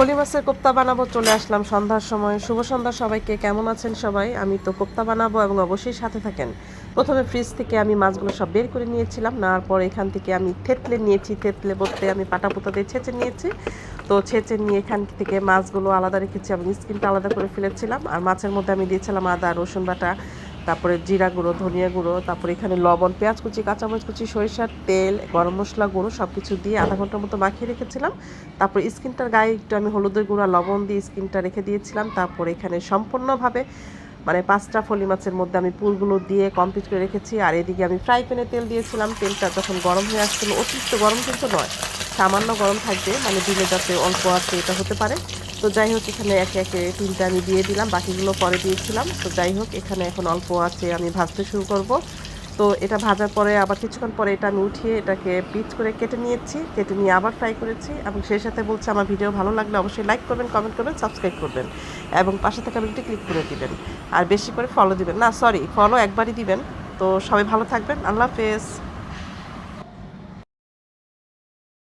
ফলি মাছের কোপ্তা বানাবো, চলে আসলাম সন্ধ্যার সময়। শুভ সন্ধ্যা সবাইকে, কেমন আছেন সবাই? আমি তো কোপ্তা বানাবো এবং অবশ্যই সাথে থাকেন। প্রথমে ফ্রিজ থেকে আমি মাছগুলো সব বের করে নিয়েছিলাম, নেওয়ার পর এখান থেকে আমি থেতলে নিয়েছি, থেতলে বলতে আমি পাটা পুতা দিয়ে ছেঁচে নিয়েছি। তো ছেঁচে নিয়ে এখান থেকে মাছগুলো আলাদা রেখেছি এবং স্কিনটা আলাদা করে ফেলেছিলাম। আর মাছের মধ্যে আমি দিয়েছিলাম আদা, রসুন বাটা তারপরে জিরা গুঁড়ো, ধনিয়া গুঁড়ো, তারপরে এখানে লবণ, পেঁয়াজ কুচি, কাঁচামরিচ কুচি, সরিষার তেল, গরম মশলা গুঁড়ো সব কিছু দিয়ে আধা ঘণ্টার মতো মাখিয়ে রেখেছিলাম। তারপর স্কিনটার গায়ে একটু আমি হলুদের গুঁড়া লবণ দিয়ে স্কিনটা রেখে দিয়েছিলাম। তারপর এখানে সম্পূর্ণভাবে মানে পাঁচটা ফলি মাছের মধ্যে আমি পুরগুলো দিয়ে কমপ্লিট করে রেখেছি। আর এদিকে আমি ফ্রাই প্যানে তেল দিয়েছিলাম। তেলটা যখন গরম হয়ে আসছিল, অতিরিক্ত গরম কিন্তু নয়, সামান্য গরম থাকবে মানে দিলে যাতে অল্প আছে, এটা হতে পারে। তো যাই হোক, এখানে একে একে তিনটা আমি দিয়ে দিলাম, বাকিগুলো পরে দিয়েছিলাম। তো যাই হোক, এখানে এখন অল্প আছে, আমি ভাজতে শুরু করব। তো এটা ভাজার পরে, আবার কিছুক্ষণ পরে এটা আমি উঠিয়ে এটাকে পিচ করে কেটে নিয়েছি, কেটে নিয়ে আবার ফ্রাই করেছি এবং সেই সাথে বলছি, আমার ভিডিও ভালো লাগলে অবশ্যই লাইক করবেন কমেন্ট করবেন সাবস্ক্রাইব করবেন এবং পাশে থাকা বেলটি ক্লিক করে দিবেন। আর বেশি করে ফলো দিবেন। না সরি ফলো একবারই দিবেন। তো সবাই ভালো থাকবেন। আল্লাহ হাফেজ।